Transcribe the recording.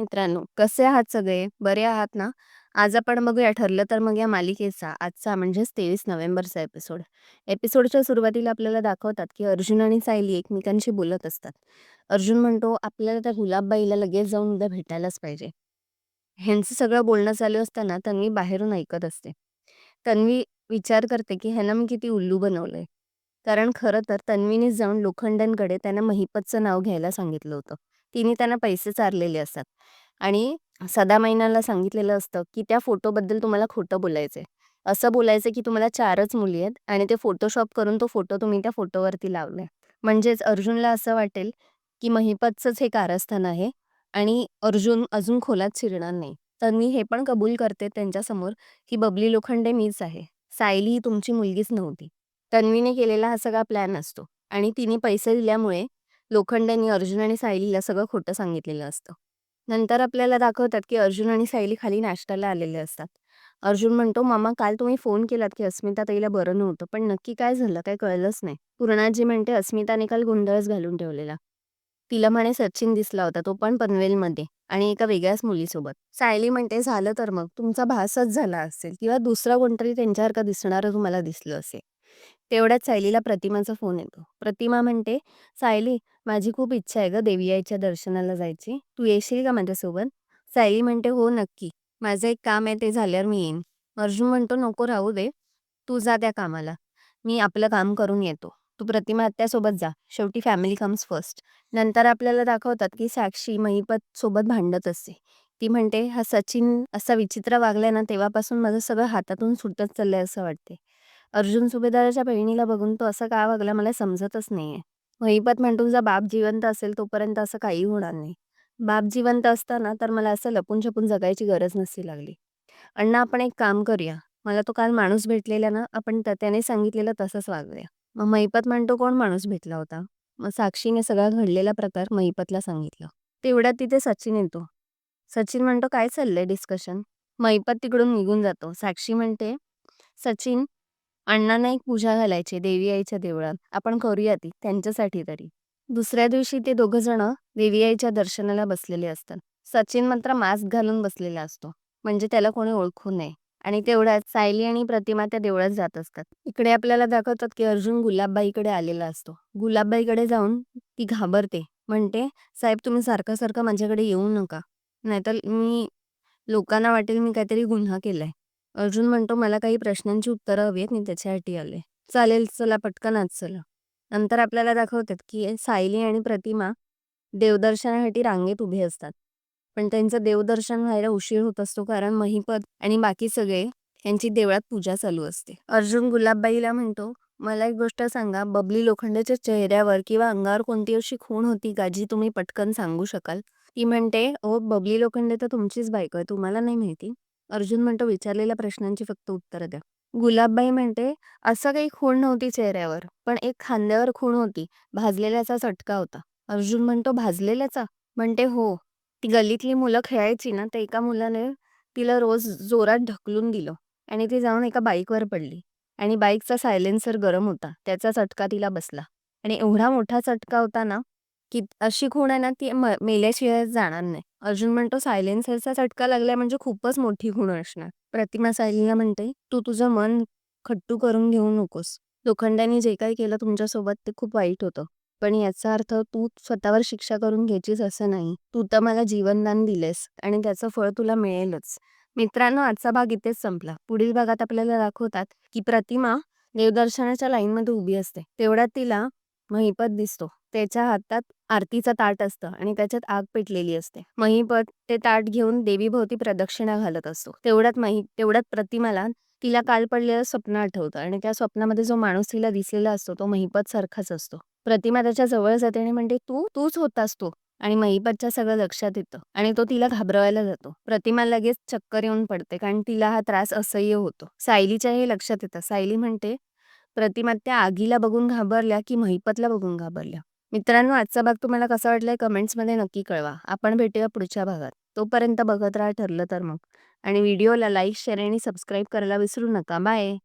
मित्रांनो कसे आहात सगळे? बरे आहात ना? आज आपण बघूया ठरलं तर मग या मालिकेचा आजचा म्हणजेच तेवीस नोव्हेंबरचा एपिसोड. एपिसोडच्या सुरुवातीला आपल्याला दाखवतात की अर्जुन आणि सायली एकमेकांशी बोलत असतात. अर्जुन म्हणतो आपल्याला त्या गुलाबबाईला लगेच जाऊन उद्या भेटायलाच पाहिजे. ह्यांचं सगळं बोलणं चालू असताना तन्वी बाहेरून ऐकत असते. तन्वी विचार करते की ह्यानं मी किती उल्लू बनवलंय. कारण खरं तर तन्वीनेच जाऊन लोखंडांकडे त्यांना महिपतचं नाव घ्यायला सांगितलं होतं. तिने त्यांना पैसे चारलेले असतात. आणि सदामायनाला सांगितलेलं असतं की त्या फोटोबद्दल तुम्हाला खोटं बोलायचंय. असं बोलायचं की तुम्हाला चारच मुली आहेत आणि ते फोटोशॉप करून तो फोटो तुम्ही त्या फोटोवरती लावलाय. म्हणजेच अर्जुनला असं वाटेल की महिपतचंच हे कारस्थान आहे आणि अर्जुन अजून खोलात शिरणार नाही. तर मी हे पण कबूल करते त्यांच्यासमोर की बबली लोखंडे मीच आहे. सायली ही तुमची मुलगीच नव्हती. तन्वीने केलेला हा सगळा प्लॅन असतो आणि तिने पैसे दिल्यामुळे लोखंडेंनी अर्जुन आणि सायलीला सगळं खोटं सांगितलेलं असतं. नंतर आपल्याला दाखवतात की अर्जुन आणि सायली खाली नाश्त्याला आलेले असतात. अर्जुन म्हणतो मामा काल तुम्ही फोन केलात की अस्मिता ताईला बरं नव्हतं पण नक्की काय झालं काय कळलंच नाही. पूर्णाजी म्हणते अस्मिताने काल गोंधळच घालून ठेवलेला. तिला म्हणे सचिन दिसला होता तो पण पनवेलमध्ये आणि एका वेगळ्याच मुलीसोबत. सायली म्हणते झालं तर मग तुमचा भासच झाला असेल किंवा दुसरा कोणतरी त्यांच्यासारखं दिसणारं तुम्हाला दिसलं असेल. तेवढ्यात सायलीला प्रतिमाचा फोन येतो. प्रतिमा म्हणते सायली माझी खूप इच्छा आहे ग देवी आईच्या दर्शनाला जायची. तू येशील का माझ्यासोबत? सायली म्हणते हो नक्की. माझं एक काम आहे ते झाल्यावर मी येईन. अर्जुन म्हणतो नको राहू दे. तू जा त्या कामाला. मी आपलं काम करून येतो. तू प्रतिमा आत्यासोबत जा. शेवटी फॅमिली कम्स फर्स्ट. नंतर आपल्याला दाखवतात की साक्षी महिपत सोबत भांडत असते. ती म्हणते हा सचिन असा विचित्र वागलाय ना तेव्हापासून माझं सगळं हातातून सुटत चाललंय असं वाटते अर्जुन सुभेदाराच्या बहिणीला बघून तो असं का वागला मला समजतच नाहीये. महिपत म्हणतो बाप जिवंत असेल तोपर्यंत असं काही होणार नाही. बाप जिवंत असताना तर मला असं लपून छपून जगायची गरज नसती लागली. अण्णा आपण एक काम करूया. मला तो काल माणूस भेटलेला ना आपण त्याने सांगितलेलं तसंच वागूया. मग महिपत म्हणतो कोण माणूस भेटला होता? मग साक्षीने सगळा घडलेला प्रकार महिपतला सांगितलं. तेवढ्यात तिथे सचिन येतो. सचिन म्हणतो काय चाललंय डिस्कशन महिपत तिकडून निघून जातो. साक्षी म्हणते सचिन अण्णांना एक पूजा घालायची देवी आईच्या देवळात. आपण करूया ती त्यांच्यासाठी तरी. दुसऱ्या दिवशी ते दोघ जण देवी आईच्या दर्शनाला बसलेले असतात. सचिन मात्र मास्क घालून बसलेला असतो. म्हणजे त्याला कोणी ओळखू नये. आणि तेवढ्यात सायली आणि प्रतिमा त्या देवळात जात असतात. इकडे आपल्याला दाखवतात की अर्जुन गुलाबबाईकडे आलेला असतो. गुलाबबाईकडे जाऊन ती घाबरते. म्हणते साहेब तुम्ही सारखं सारखं माझ्याकडे येऊ नका. नाहीतर मी लोकांना वाटेल मी काहीतरी गुन्हा केलाय. अर्जुन म्हणतो मला काही प्रश्नांची उत्तरं हवी आहेत मी त्याच्यासाठी आले. चालेल चला पटकन आज चला. नंतर आपल्याला दाखवतात की सायली आणि प्रतिमा देवदर्शनासाठी रांगेत उभे असतात. पण त्यांचं देवदर्शन व्हायला उशीर होत असतो कारण महिपत आणि बाकी सगळे यांची देवळात पूजा चालू असते. अर्जुन गुलाबबाईला म्हणतो मला एक गोष्ट सांगा बबली लोखंडेच्या चेहऱ्यावर किंवा अंगावर कोणती अशी खूण होती का जी तुम्ही पटकन सांगू शकाल? ती म्हणते ओ बबली लोखंडे तर तुमचीच बायको आहे तुम्हाला नाही माहिती. अर्जुन म्हणतो विचारलेल्या प्रश्नांची फक्त उत्तर द्या. गुलाबबाई म्हणते असं काही खूण नव्हती चेहऱ्यावर पण एक खांद्यावर खूण होती. भाजलेल्याचा चटका होता. अर्जुन म्हणतो भाजलेल्याचा? म्हणते हो. ती गल्लीतली मुलं खेळायची ना तर एका मुलाने तिला रोज जोरात ढकलून दिलं आणि ती जाऊन एका बाईकवर पडली आणि बाईकचा सायलेन्सर गरम होता. त्याचा चटका तिला बसला आणि एवढा मोठा चटका होता ना की अशी खूण आहे ना ती मेल्याशिवाय जाणार नाही. अर्जुन म्हणतो सायलेन्सरचा चटका लागलाय म्हणजे खूपच मोठी खूण असणार. प्रतिमा सायलीला म्हणते तू तुझं मन खट्टू करून घेऊ नकोस. लोखंडाने जे काही केलं तुमच्यासोबत ते खूप वाईट होतं. पण याचा अर्थ तू स्वतःवर शिक्षा करून घ्यायचीस असं नाही. तू तर मला जीवनदान दिलेस आणि त्याचं फळ तुला मिळेलच. मित्रांनो आजचा भाग इथेच संपला. पुढील भागात आपल्याला दाखवतात की प्रतिमा देवदर्शनाच्या लाईनमध्ये उभी असते. तेवढ्यात तिला महिपत दिसतो. त्याच्या हातात आरतीचं ताट असतं आणि त्याच्यात आग पेटलेली असते. महिपत ते ताट घेऊन देवीभोवती प्रदक्षिणा घालत असतो. तेवढ्यात मही तेवढ्यात प्रतिमाला तिला काल पडलेलं स्वप्न आठवतं आणि त्या स्वप्नामध्ये जो माणूस तिला दिसलेला असतो तो महिपत सारखाच असतो. प्रतिमा त्याच्याजवळ जाते आणि म्हणते तू तूच होतास तो. आणि महिपतच्या सगळं लक्षात येतं आणि तो तिला घाबरवायला जातो. प्रतिमा लगेच चक्कर येऊन पडते कारण तिला हा त्रास असह्य होतो. सायलीच्या हे लक्षात येतं. सायली म्हणते प्रतिमा त्या आगीला बघून घाबरल्या की महिपतला बघून घाबरल्या. मित्रांनो आजचा भाग तुम्हाला कसा वाटलाय कमेंट्समध्ये नक्की कळवा. आपण भेटूया पुढच्या भागात. तोपर्यंत बघत राहा ठरलं तर मग. आणि व्हिडिओला लाईक शेअर आणि सबस्क्राईब करायला विसरू नका. बाय!